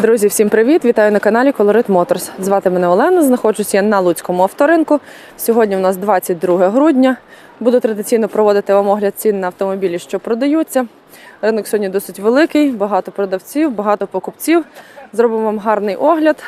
Друзі, всім привіт! Вітаю на каналі Colorit Motors. Звати мене Олена. Знаходжусь я на Луцькому авторинку. Сьогодні у нас 22 грудня. Буду традиційно проводити вам огляд цін на автомобілі, що продаються. Ринок сьогодні досить великий, багато продавців, багато покупців. Зробимо вам гарний огляд.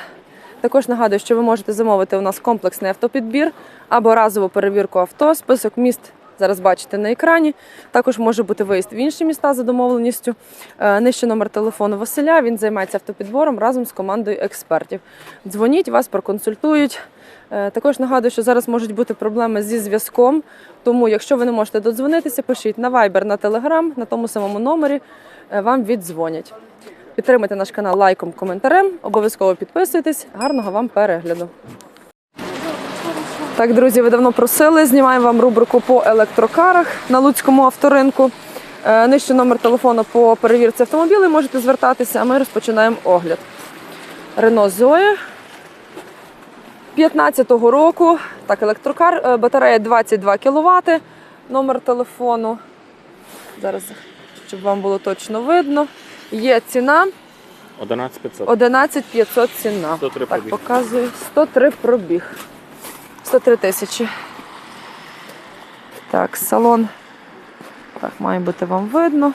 Також нагадую, що ви можете замовити у нас комплексний автопідбір або разову перевірку авто. Список міст зараз бачите на екрані. Також може бути виїзд в інші міста за домовленістю. Е, Нижче номер телефону Василя. Він займається автопідбором разом з командою експертів. Дзвоніть, вас проконсультують. Е, Також нагадую, що зараз можуть бути проблеми зі зв'язком. Тому, якщо ви не можете додзвонитися, пишіть на Viber, на Telegram, на тому самому номері е, вам віддзвонять. Підтримайте наш канал лайком, коментарем. Обов'язково підписуйтесь. Гарного вам перегляду. Так, друзі, ви давно просили. Знімаємо вам рубрику по електрокарах на Луцькому авторинку. Е, Нижче номер телефону по перевірці автомобілів можете звертатися, а ми розпочинаємо огляд. Рено Zoe 15-го року. Так, електрокар, е, батарея 22 кВт. Номер телефону. Зараз, щоб вам було точно видно. Є ціна 11 500. 11 500 ціна. 103 так, показую. 103 пробіг. 103 тисячі. Так, салон. Так, має бути вам видно.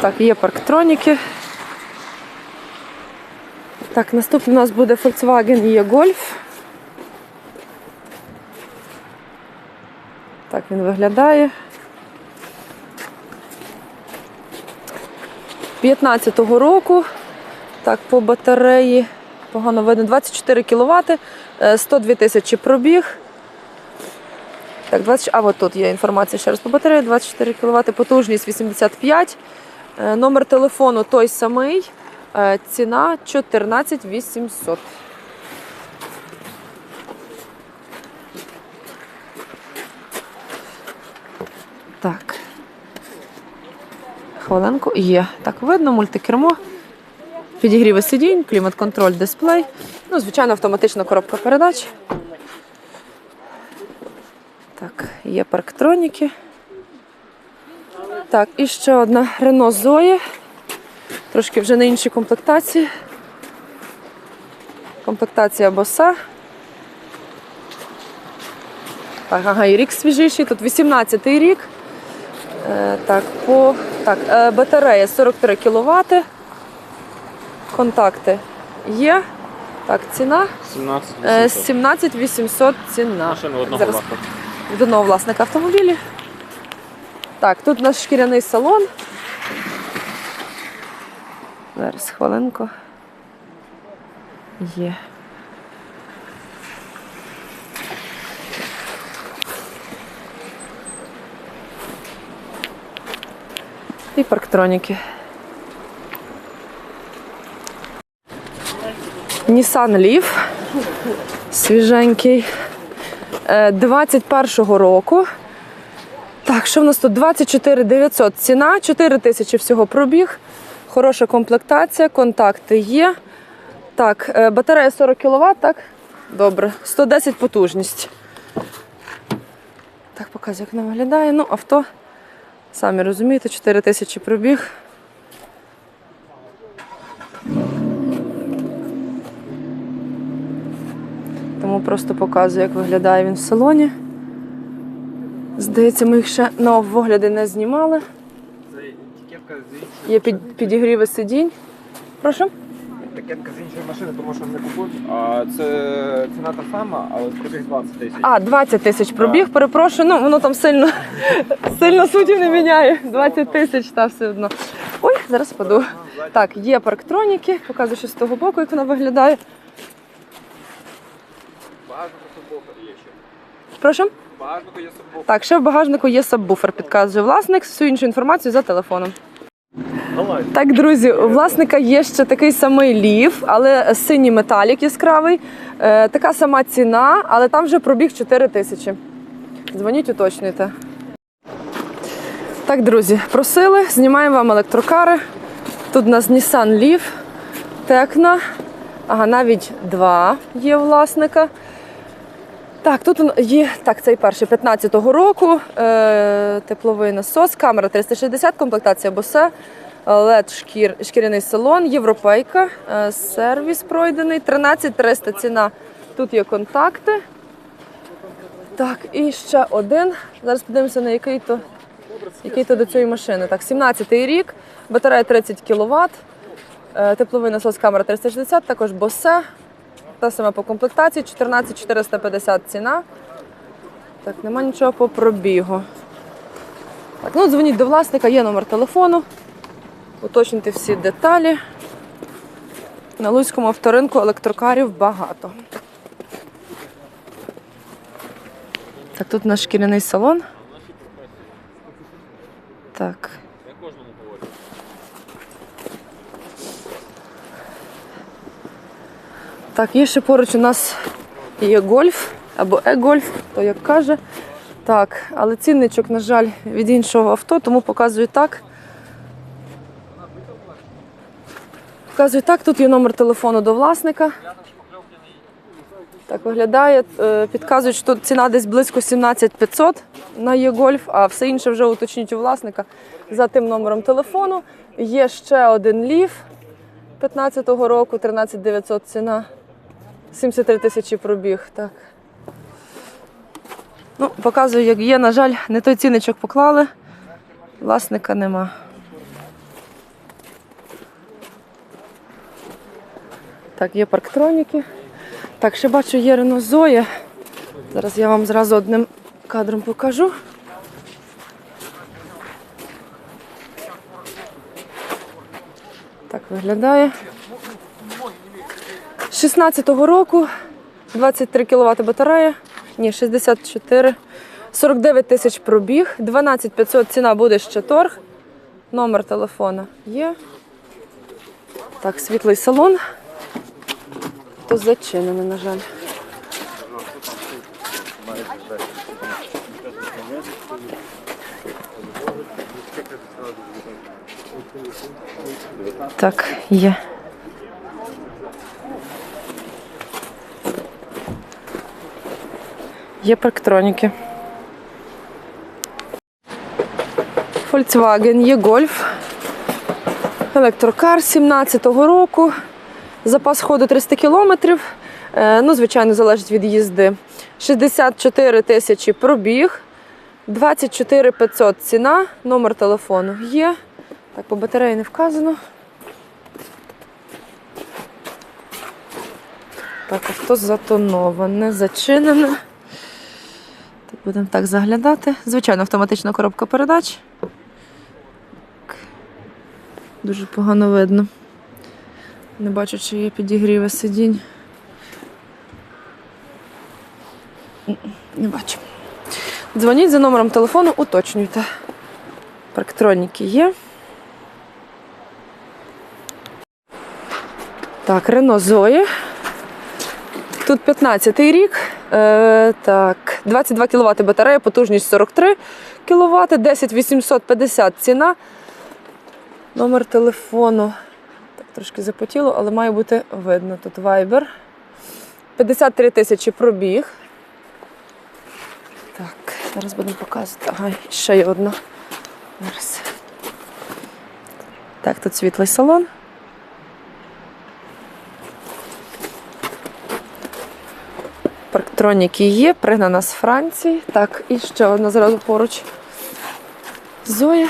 Так, є парктроніки. Так, наступний у нас буде Volkswagen E-Golf. Так він виглядає. 15-го року. Так, по батареї погано видно 24 кВт, 102 тисячі пробіг. Так, 20, а от тут є інформація ще раз по батареї, 24 кВт, потужність 85. Е, Номер телефону той самий. Е, Ціна 14 800. Так. Хвилинку. Є. Так, видно, мультикермо. Підігріви сидінь, клімат-контроль, дисплей. Ну, звичайно, автоматична коробка передач. Так, є парктроніки. Так, і ще одна Renault Zoe. Трошки вже на іншій комплектації. Комплектація боса. Так, ага, і рік свіжіший. Тут 18-й рік. Е, так, по, так, е, батарея 43 кВт. Контакти є. Так, ціна 17 е, 800. 17 800 ціна. Машина одного Зараз власника. від одного власника автомобілі. Так, тут наш шкіряний салон. Зараз хвилинку. Є. І парктроніки. Nissan Leaf. Свіженький. Е, 21-го року. Так, що в нас тут? 24 900 ціна, 4 тисячі всього пробіг. Хороша комплектація, контакти є. Так, е, батарея 40 кВт, так? Добре. 110 потужність. Так, показую, як вона виглядає. Ну, авто, самі розумієте, 4 тисячі пробіг. Тому просто показую, як виглядає він в салоні. Здається, ми їх ще на огляди не знімали. Є під, підігріви сидінь. Прошу? Етикетка з іншої машини, тому що не купують. А це ціна та сама, але пробіг 20 тисяч. А, 20 тисяч пробіг, перепрошую. Ну, воно там сильно, сильно суті не міняє. 20 тисяч, та все одно. Ой, зараз впаду. Так, є парктроніки, показую ще з того боку, як вона виглядає. Багажнику сабвуфер є ще. Прошу? Багажнику є сабвуфер. Так, ще в багажнику є сабвуфер, підказує власник. Всю іншу інформацію за телефоном. Так, друзі, у власника є ще такий самий лів, але синій металік яскравий. Е, така сама ціна, але там вже пробіг 4 тисячі. Дзвоніть, уточнюйте. Так, друзі, просили, знімаємо вам електрокари. Тут у нас Nissan Leaf, Tecna. Ага, навіть два є власника. Так, тут є так, цей перший 15-го року. Е, тепловий насос, камера 360, комплектація босе, LED шкір, шкіряний салон, європейка, е, сервіс пройдений, 13300 ціна. Тут є контакти. Так, і ще один. Зараз подивимося на який то, який то до цієї машини. Так, 17-й рік, батарея 30 кВт, е, тепловий насос, камера 360, також босе. Та сама по комплектації, 14 450 ціна. Так, нема нічого по пробігу. Так, ну дзвоніть до власника, є номер телефону. Уточнити всі деталі. На Луцькому авторинку електрокарів багато. Так, тут наш шкіряний салон. Так. Так, є ще поруч у нас є гольф або е-гольф, то як каже. Так, але цінничок, на жаль, від іншого авто, тому показую так. Показую так, тут є номер телефону до власника. Так виглядає. Е, Підказують, що тут ціна десь близько 17 500 на є-гольф, а все інше вже уточніть у власника за тим номером телефону. Є ще один ліф 15-го року, 13 900 ціна. 73 тисячі пробіг, так. Ну, показую, як є. На жаль, не той цінничок поклали. Власника нема. Так, є парктроніки. Так, ще бачу, є Renault Zoe. Зараз я вам зразу одним кадром покажу. Так виглядає. 16-го року 23 кВт батарея. Ні, 64. 49 тисяч пробіг. 12 500 ціна буде ще торг. Номер телефона є. Так, світлий салон. То зачинений, на жаль. Так, є. Є парктроніки. Volkswagen є гольф. Електрокар 17-го року. Запас ходу 300 кілометрів. Е, Ну, звичайно, залежить від їзди. 64 тисячі пробіг. 24 500 ціна. Номер телефону є. Так, по батареї не вказано. Так, авто затоноване, зачинене. Так, будемо так заглядати. Звичайно, автоматична коробка передач. Дуже погано видно. Не бачу, чи є підігріви сидінь. Не бачу. Дзвоніть за номером телефону, уточнюйте. Парктроніки є. Так, Рено Зої. Тут 15-й рік. Е, так, 22 кВт батарея, потужність 43 кВт, 10 850 ціна. Номер телефону. Трошки запотіло, але має бути видно. Тут Viber. 53 тисячі пробіг. Так, зараз будемо показувати. Ага, ще є одна. Зараз. Так, тут світлий салон. Парктроніки є, пригнана з Франції. Так, і ще одна зразу поруч. Зоя.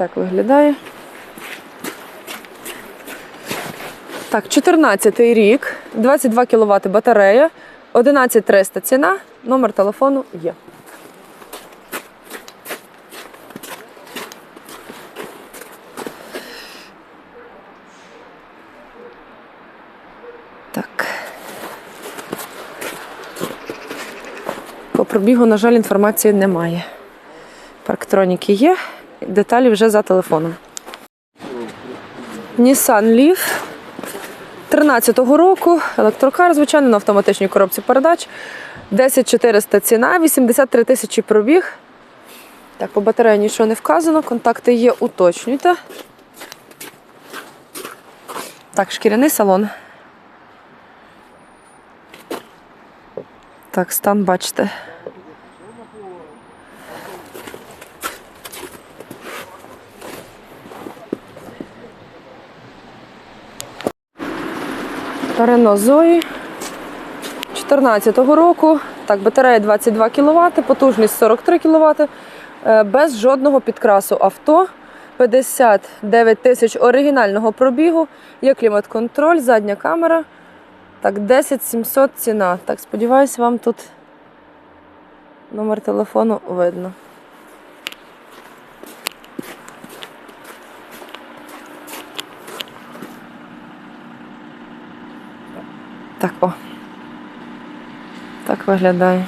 Так виглядає. Так, 14 рік, 22 кВт батарея, 11300 ціна, номер телефону є. Так. По пробігу, на жаль, інформації немає. Парктроніки є, Деталі вже за телефоном. Nissan Leaf 13-го року. Електрокар, звичайно, на автоматичній коробці передач. 10400 ціна, 83 тисячі пробіг. Так, по батареї нічого не вказано, контакти є, уточнюйте. Так, шкіряний салон. Так, стан бачите. Рено Зої 14-го року. Так, батарея 22 кВт, потужність 43 кВт, е, без жодного підкрасу авто. 59 тисяч оригінального пробігу, є клімат-контроль, задня камера. Так, 10 700 ціна. Так, сподіваюсь, вам тут номер телефону видно. Так, о. Так виглядає.